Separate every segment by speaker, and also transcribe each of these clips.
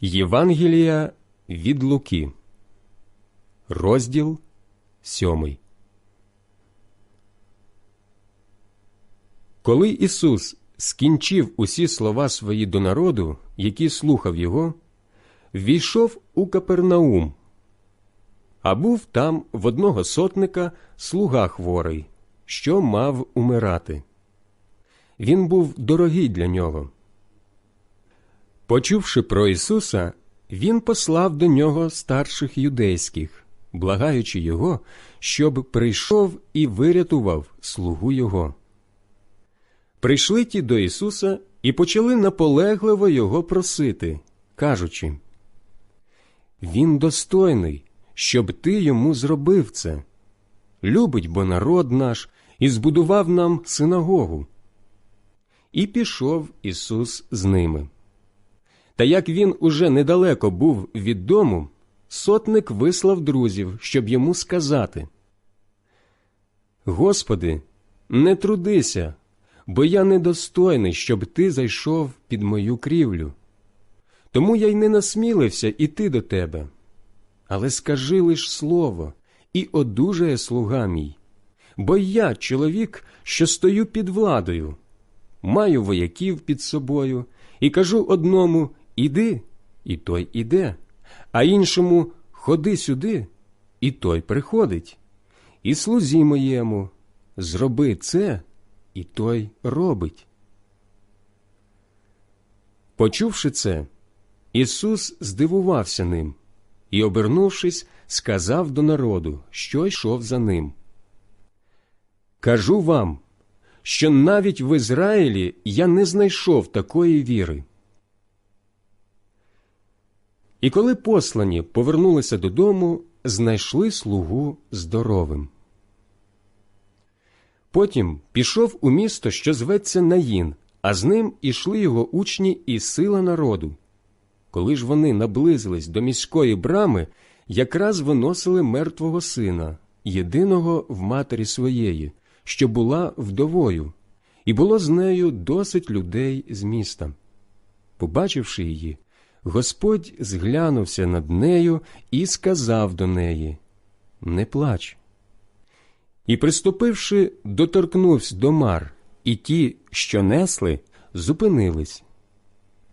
Speaker 1: Євангелія від Луки, розділ сьомий. Коли Ісус скінчив усі слова свої до народу, який слухав його, війшов у Капернаум, а був там в одного сотника слуга хворий, що мав умирати. Він був дорогий для нього. Почувши про Ісуса, він послав до нього старших юдейських, благаючи його, щоб прийшов і вирятував слугу Його. Прийшли ті до Ісуса і почали наполегливо Його просити, кажучи Він достойний, щоб ти йому зробив це. Любить бо народ наш і збудував нам синагогу. І пішов Ісус з ними. Та як він уже недалеко був від дому, сотник вислав друзів, щоб йому сказати Господи, не трудися, бо я недостойний, щоб ти зайшов під мою крівлю. Тому я й не насмілився іти до тебе. Але скажи лиш слово, і одужає слуга мій. Бо я чоловік, що стою під владою, маю вояків під собою, і кажу одному Іди, і той іде, а іншому ходи сюди, і той приходить. І слузі моєму зроби це, і той робить. Почувши це, Ісус здивувався ним і, обернувшись, сказав до народу, що йшов за ним. Кажу вам, що навіть в Ізраїлі я не знайшов такої віри. І коли послані повернулися додому, знайшли слугу здоровим. Потім пішов у місто, що зветься Наїн, а з ним ішли його учні і сила народу. Коли ж вони наблизились до міської брами, якраз виносили мертвого сина, єдиного в матері своєї, що була вдовою, і було з нею досить людей з міста. Побачивши її, Господь зглянувся над нею і сказав до неї Не плач. І, приступивши, доторкнувся до мар, і ті, що несли, зупинились.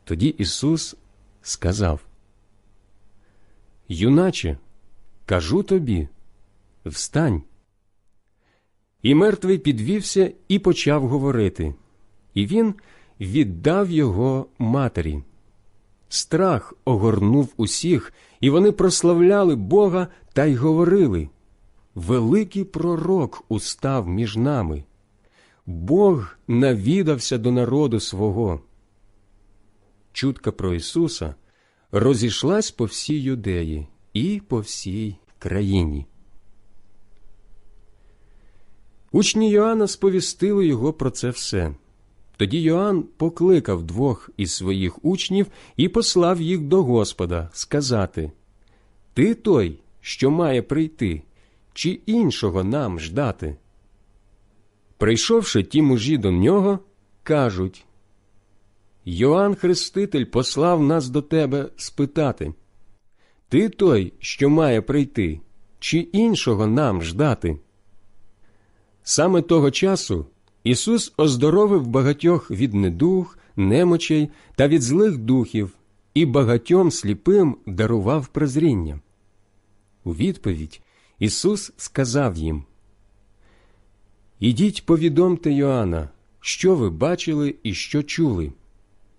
Speaker 1: Тоді Ісус сказав Юначе, кажу тобі, встань. І мертвий підвівся і почав говорити, і він віддав його матері. Страх огорнув усіх, і вони прославляли Бога та й говорили Великий пророк устав між нами. Бог навідався до народу свого. Чутка про Ісуса розійшлась по всій юдеї і по всій країні. Учні Йоанна сповістили його про це все. Тоді Йоанн покликав двох із своїх учнів і послав їх до Господа сказати Ти той, що має прийти, чи іншого нам ждати? Прийшовши ті мужі до нього, кажуть Йоанн Хреститель послав нас до тебе спитати Ти той, що має прийти, чи іншого нам ждати? Саме того часу Ісус оздоровив багатьох від недуг, немочей та від злих духів і багатьом сліпим дарував прозріння. У відповідь Ісус сказав їм Ідіть повідомте Йоанна, що ви бачили і що чули.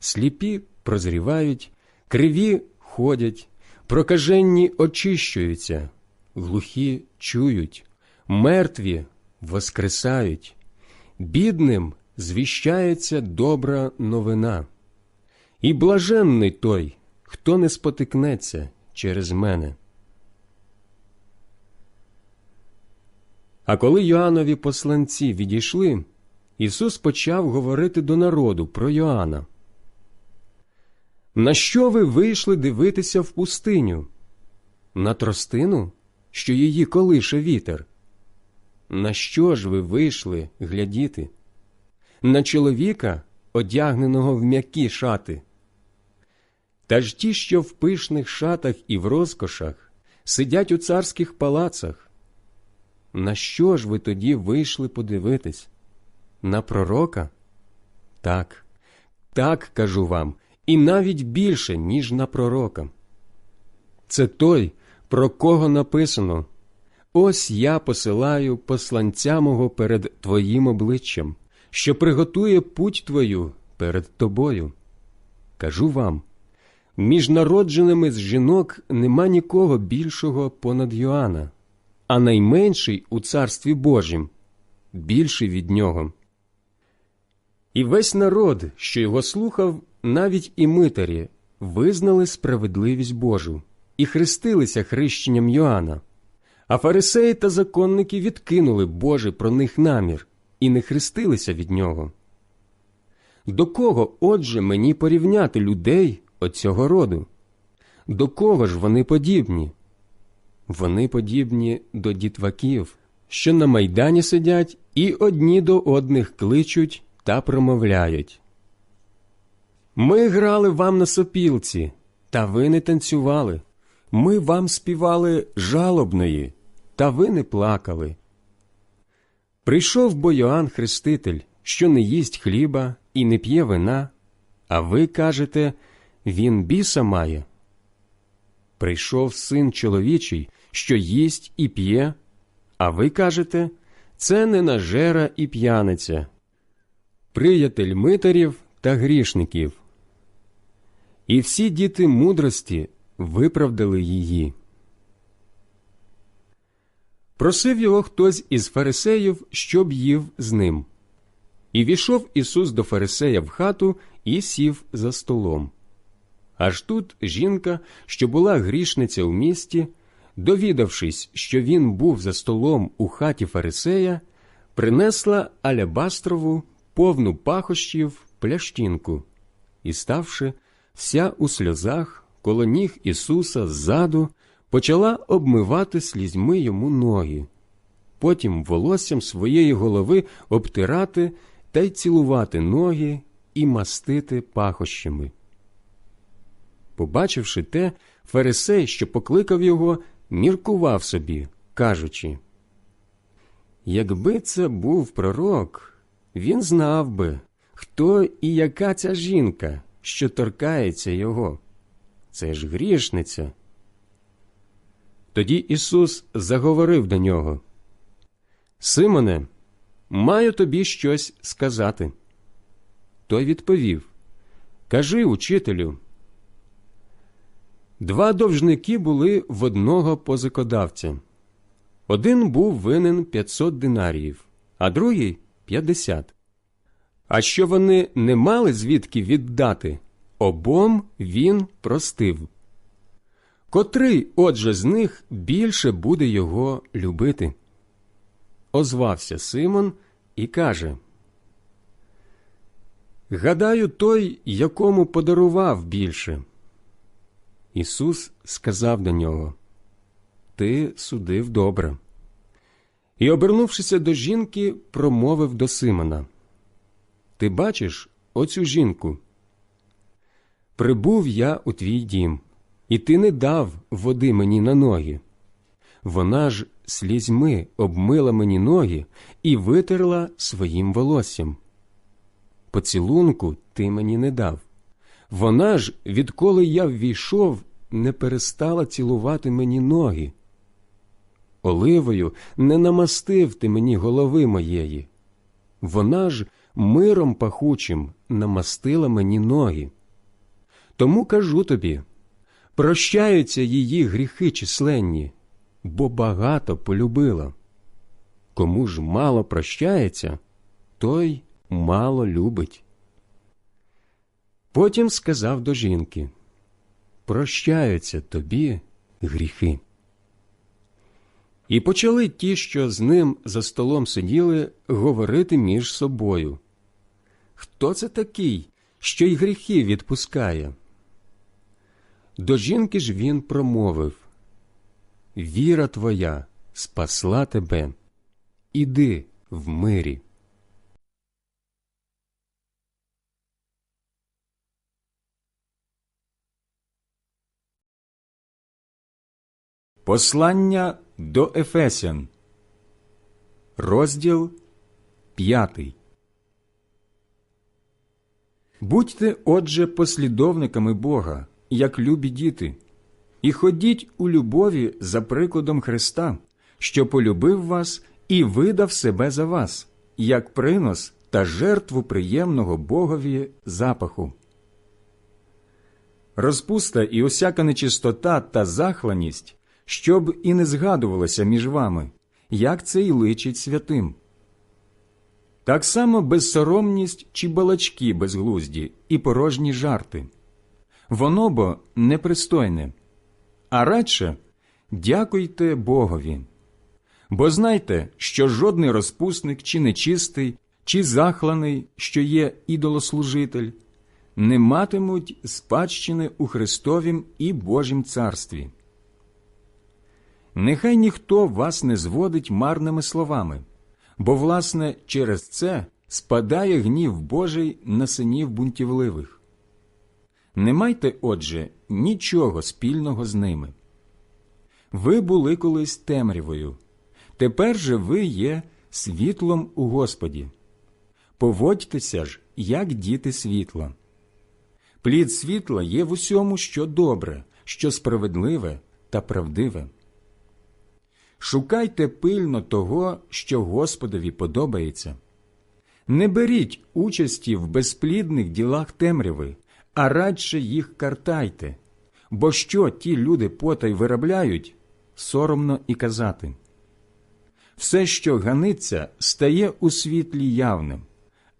Speaker 1: Сліпі прозрівають, криві ходять, прокаженні очищуються, глухі чують, мертві воскресають бідним звіщається добра новина, і блаженний той, хто не спотикнеться через мене. А коли Йоаннові посланці відійшли, Ісус почав говорити до народу про Йоанна. На що ви вийшли дивитися в пустиню? На тростину, що її колише вітер? На що ж ви вийшли глядіти? На чоловіка, одягненого в м'які шати? Та ж ті, що в пишних шатах і в розкошах, сидять у царських палацах. На що ж ви тоді вийшли подивитись? На пророка? Так, так кажу вам, і навіть більше, ніж на пророка. Це той, про кого написано Ось я посилаю посланця мого перед твоїм обличчям, що приготує путь твою перед тобою. Кажу вам між народженими з жінок нема нікого більшого понад Йоанна, а найменший у царстві Божім більший від нього. І весь народ, що його слухав, навіть і митарі, визнали справедливість Божу і хрестилися хрещенням Йоанна. А фарисеї та законники відкинули Божий про них намір і не хрестилися від нього. До кого, отже, мені порівняти людей оцього роду? До кого ж вони подібні? Вони подібні до дітваків, що на майдані сидять і одні до одних кличуть та промовляють. Ми грали вам на сопілці, та ви не танцювали. Ми вам співали жалобної, та ви не плакали. Прийшов бо Йоанн Хреститель, що не їсть хліба і не п'є вина, а ви кажете, він біса має. Прийшов син чоловічий, що їсть і п'є, а ви кажете, це не нажера і п'яниця, приятель митарів та грішників. І всі діти мудрості виправдали її. Просив його хтось із фарисеїв, щоб їв з ним. І війшов Ісус до Фарисея в хату і сів за столом. Аж тут жінка, що була грішниця у місті, довідавшись, що він був за столом у хаті Фарисея, принесла алябастрову повну пахощів плящинку і, ставши вся у сльозах коло ніг Ісуса ззаду, почала обмивати слізьми йому ноги, потім волоссям своєї голови обтирати та й цілувати ноги і мастити пахощами. Побачивши те, Фарисей, що покликав його, міркував собі, кажучи Якби це був пророк, він знав би, хто і яка ця жінка, що торкається його. Це ж грішниця. Тоді Ісус заговорив до нього Симоне, маю тобі щось сказати. Той відповів Кажи, учителю. Два довжники були в одного позикодавця. Один був винен 500 динаріїв, а другий 50. А що вони не мали звідки віддати, обом він простив. Котрий, отже, з них більше буде його любити? Озвався Симон і каже Гадаю, той, якому подарував більше. Ісус сказав до нього Ти судив добре. І, обернувшися до жінки, промовив до Симона Ти бачиш оцю жінку? Прибув я у твій дім, і ти не дав води мені на ноги. Вона ж слізьми обмила мені ноги і витерла своїм волоссям. Поцілунку ти мені не дав. Вона ж, відколи я ввійшов, не перестала цілувати мені ноги. Оливою не намастив ти мені голови моєї. Вона ж миром пахучим намастила мені ноги. Тому кажу тобі прощаються її гріхи численні, бо багато полюбила. Кому ж мало прощається, той мало любить. Потім сказав до жінки Прощаються тобі гріхи. І почали ті, що з ним за столом сиділи, говорити між собою. Хто це такий, що й гріхи відпускає? До жінки ж він промовив Віра твоя спасла тебе, іди в мирі.
Speaker 2: Послання до Ефесян, розділ 5 Будьте отже послідовниками Бога як любі діти, і ходіть у любові за прикладом Христа, що полюбив вас і видав себе за вас, як принос та жертву приємного Богові запаху. Розпуста і усяка нечистота та захланість, щоб і не згадувалося між вами, як це й личить святим. Так само безсоромність чи балачки безглузді і порожні жарти. Воно бо непристойне, а радше дякуйте Богові. Бо знайте, що жодний розпусник чи нечистий, чи захланий, що є ідолослужитель, не матимуть спадщини у Христовім і Божім царстві. Нехай ніхто вас не зводить марними словами, бо, власне, через це спадає гнів Божий на синів бунтівливих. Не майте, отже, нічого спільного з ними. Ви були колись темрявою, тепер же ви є світлом у Господі. Поводьтеся ж, як діти світла. Плід світла є в усьому, що добре, що справедливе та правдиве. Шукайте пильно того, що Господові подобається. Не беріть участі в безплідних ділах темряви, а радше їх картайте, бо що ті люди потай виробляють, соромно і казати. Все, що ганиться, стає у світлі явним,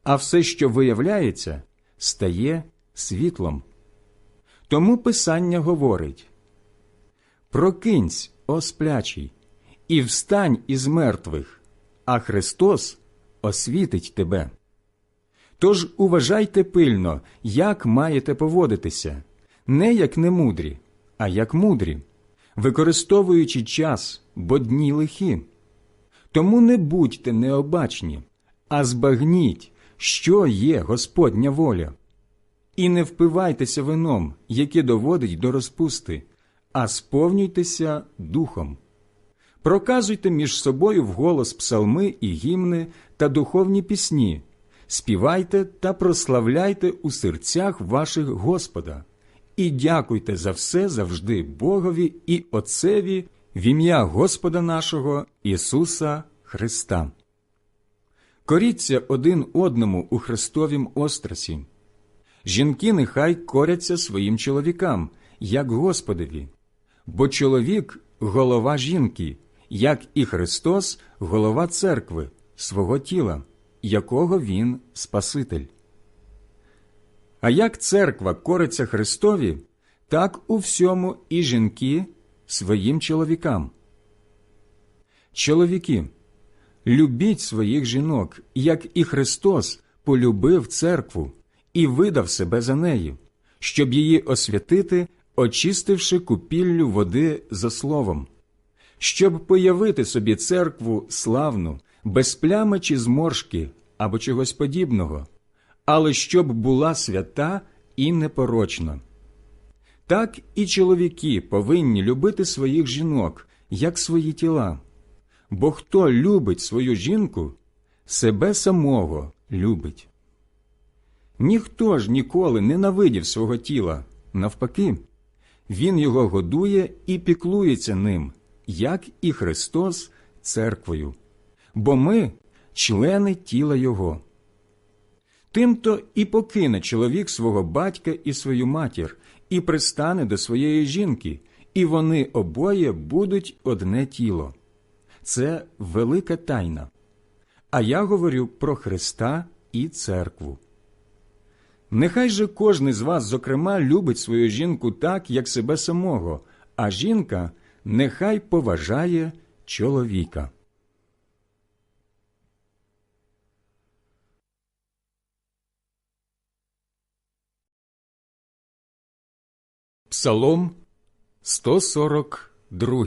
Speaker 2: а все, що виявляється, стає світлом. Тому Писання говорить Прокинься, о сплячий, і встань із мертвих, а Христос освітить тебе. Тож уважайте пильно, як маєте поводитися, не як немудрі, а як мудрі, використовуючи час, бо дні лихі. Тому не будьте необачні, а збагніть, що є Господня воля. І не впивайтеся вином, яке доводить до розпусти, а сповнюйтеся духом. Проказуйте між собою вголос псалми і гімни та духовні пісні, співайте та прославляйте у серцях ваших Господа, і дякуйте за все завжди Богові і Отцеві в ім'я Господа нашого Ісуса Христа. Коріться один одному у Христовім острасі. Жінки нехай коряться своїм чоловікам, як Господові, бо чоловік голова жінки, як і Христос, голова церкви, свого тіла, якого Він Спаситель. А як церква кориться Христові, так у всьому і жінки своїм чоловікам. Чоловіки, любіть своїх жінок, як і Христос полюбив церкву і видав себе за нею, щоб її освятити, очистивши купіллю води за словом, щоб появити собі церкву славну, без плями чи зморшки або чогось подібного, але щоб була свята і непорочна. Так і чоловіки повинні любити своїх жінок, як свої тіла. Бо хто любить свою жінку, себе самого любить. Ніхто ж ніколи не навидів свого тіла, навпаки, він його годує і піклується ним, як і Христос церквою, бо ми члени тіла Його. Тимто і покине чоловік свого батька і свою матір, і пристане до своєї жінки, і вони обоє будуть одне тіло. Це велика тайна. А я говорю про Христа і церкву. Нехай же кожний з вас, зокрема, любить свою жінку так, як себе самого, а жінка нехай поважає чоловіка. Псалом 142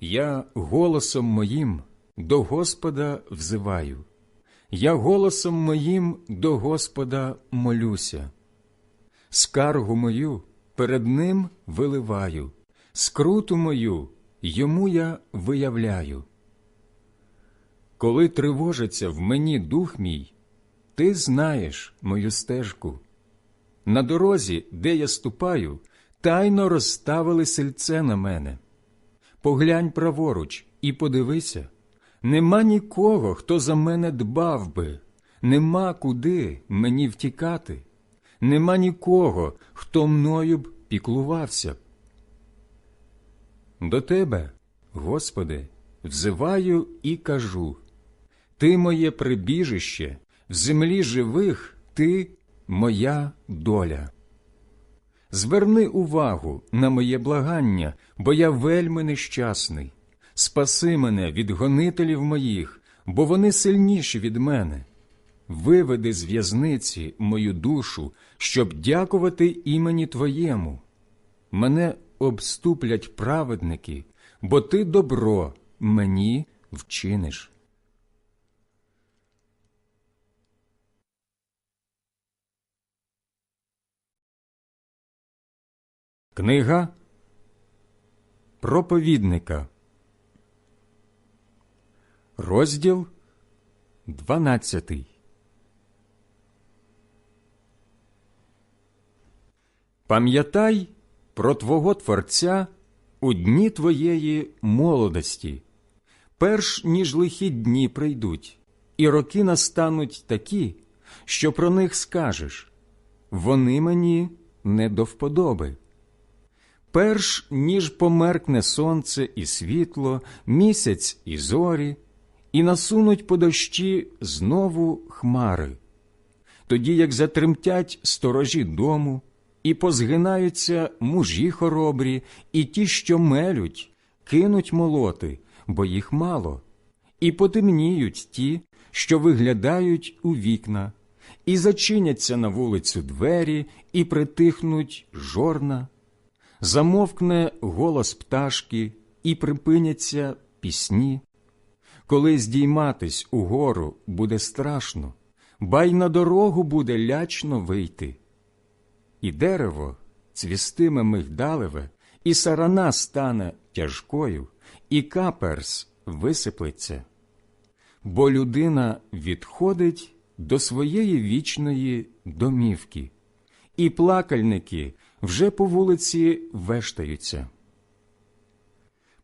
Speaker 2: Я голосом моїм до Господа взиваю, я голосом моїм до Господа молюся. скаргу мою перед ним виливаю, скруту мою йому я виявляю. Коли тривожиться в мені дух мій, ти знаєш мою стежку. На дорозі, де я ступаю, тайно розставили сельце на мене. Поглянь праворуч і подивися нема нікого, хто за мене дбав би, нема куди мені втікати, нема нікого, хто мною б піклувався. До тебе, Господи, взиваю і кажу Ти моє прибіжище, в землі живих ти моя доля. Зверни увагу на моє благання, бо я вельми нещасний. Спаси мене від гонителів моїх, бо вони сильніші від мене. Виведи з в'язниці мою душу, щоб дякувати імені Твоєму. Мене обступлять праведники, бо ти добро мені вчиниш. Книга проповідника, розділ 12. Пам'ятай про Твого Творця у дні твоєї молодості, перш ніж лихі дні прийдуть, і роки настануть такі, що про них скажеш вони мені не до вподоби. Перш ніж померкне сонце і світло, місяць і зорі, і насунуть по дощі знову хмари, тоді як затремтять сторожі дому, і позгинаються мужі хоробрі, і ті, що мелють, кинуть молоти, бо їх мало, і потемніють ті, що виглядають у вікна, і зачиняться на вулицю двері, і притихнуть жорна замовкне голос пташки і припиняться пісні. Коли здійматись угору буде страшно, ба й на дорогу буде лячно вийти. І дерево цвістиме мигдалеве, і сарана стане тяжкою, і каперс висиплеться. Бо людина відходить до своєї вічної домівки, і плакальники вже по вулиці вештаються.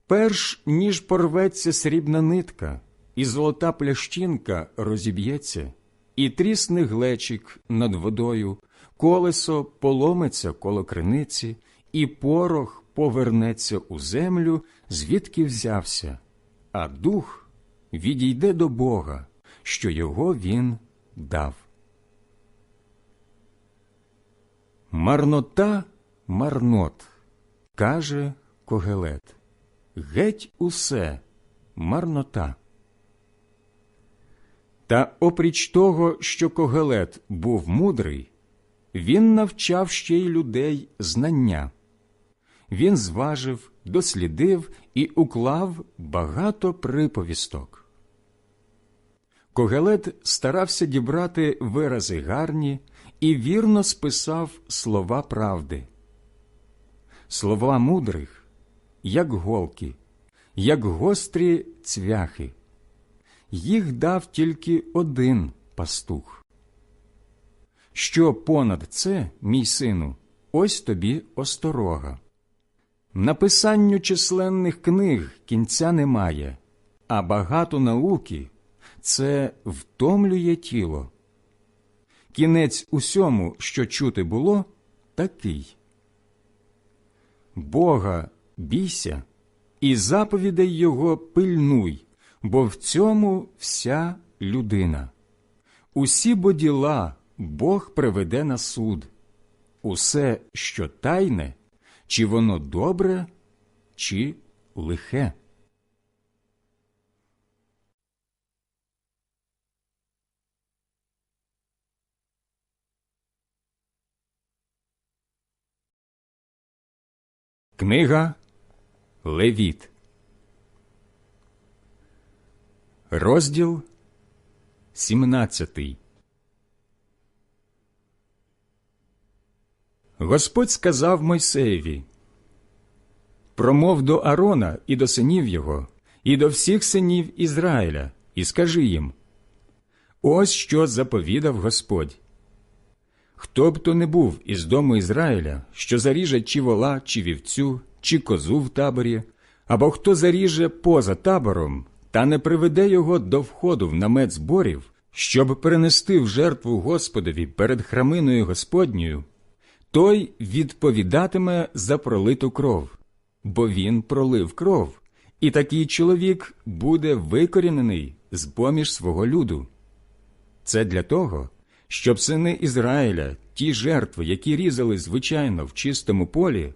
Speaker 2: Перш ніж порветься срібна нитка, і золота плящинка розіб'ється, і трісне глечик над водою, колесо поломиться коло криниці, і порох повернеться у землю, звідки взявся, а дух відійде до Бога, що його він дав. Марнота марнот, каже Когелет. Геть усе марнота. Та опріч того, що Когелет був мудрий, він навчав ще й людей знання. Він зважив, дослідив і уклав багато приповісток. Когелет старався дібрати вирази гарні і вірно списав слова правди. Слова мудрих, як голки, як гострі цвяхи. Їх дав тільки один пастух. Що понад це, мій сину, ось тобі осторога. Написанню численних книг кінця немає, а багато науки це втомлює тіло. Кінець усьому, що чути було, такий. Бога бійся і заповідей Його пильнуй, бо в цьому вся людина. Усі бо діла Бог приведе на суд. Усе, що тайне, чи воно добре, чи лихе. Книга Левіт, розділ 17 Господь сказав Мойсеєві, Промов до Арона і до синів його, і до всіх синів Ізраїля, і скажи їм, Ось що заповідав Господь. Хто б то не був із дому Ізраїля, що заріже чи вола, чи вівцю, чи козу в таборі, або хто заріже поза табором, та не приведе його до входу в намет зборів, щоб перенести в жертву Господові перед храминою Господньою, той відповідатиме за пролиту кров, бо він пролив кров, і такий чоловік буде викорінений з поміж свого люду. Це для того, щоб сини Ізраїля, ті жертви, які різали звичайно в чистому полі,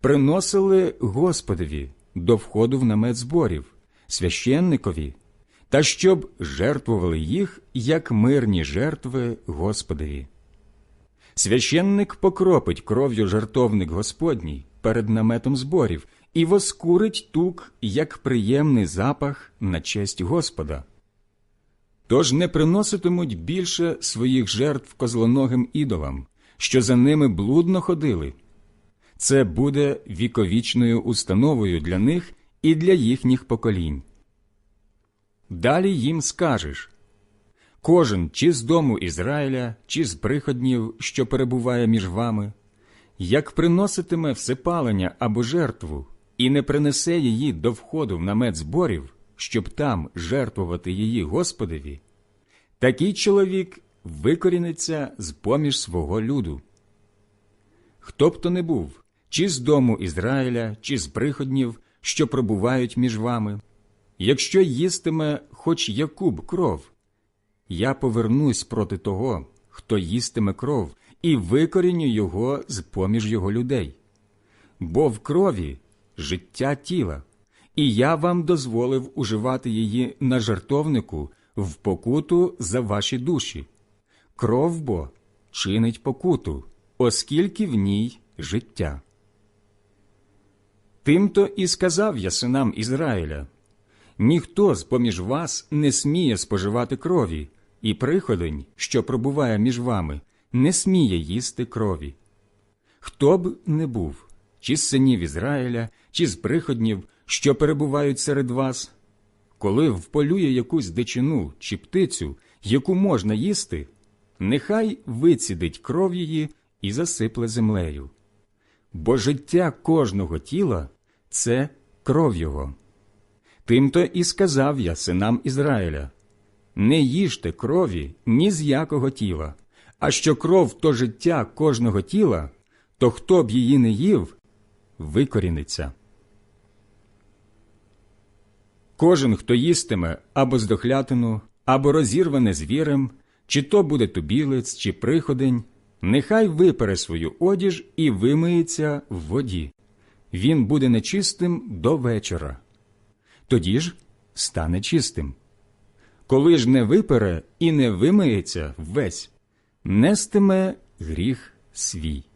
Speaker 2: приносили Господові до входу в намет зборів, священникові, та щоб жертвували їх як мирні жертви Господові. Священник покропить кров'ю жертовник Господній перед наметом зборів і воскурить тук як приємний запах на честь Господа. Тож не приноситимуть більше своїх жертв козлоногим ідолам, що за ними блудно ходили. Це буде віковічною установою для них і для їхніх поколінь. Далі їм скажеш кожен чи з дому Ізраїля, чи з приходнів, що перебуває між вами, як приноситиме всепалення або жертву і не принесе її до входу в намет зборів, щоб там жертвувати її Господові, такий чоловік викоріниться з поміж свого люду. Хто б то не був, чи з дому Ізраїля, чи з приходнів, що пробувають між вами, якщо їстиме хоч якуб кров, я повернусь проти того, хто їстиме кров, і викоріню його з поміж його людей. Бо в крові життя тіла, і я вам дозволив уживати її на жертовнику в покуту за ваші душі. Кров бо чинить покуту, оскільки в ній життя. Тимто і сказав я синам Ізраїля ніхто з поміж вас не сміє споживати крові, і приходень, що пробуває між вами, не сміє їсти крові. Хто б не був, чи з синів Ізраїля, чи з приходнів, що перебувають серед вас, коли вполює якусь дичину чи птицю, яку можна їсти, нехай вицідить кров її і засипле землею. Бо життя кожного тіла це кров його. Тимто і сказав я синам Ізраїля не їжте крові ні з якого тіла, а що кров то життя кожного тіла, то хто б її не їв, викоріниться. Кожен, хто їстиме або здохлятину, або розірване звірем, чи то буде тубілець, чи приходень, нехай випере свою одіж і вимиється в воді. Він буде нечистим до вечора. Тоді ж стане чистим. Коли ж не випере і не вимиється весь, нестиме гріх свій.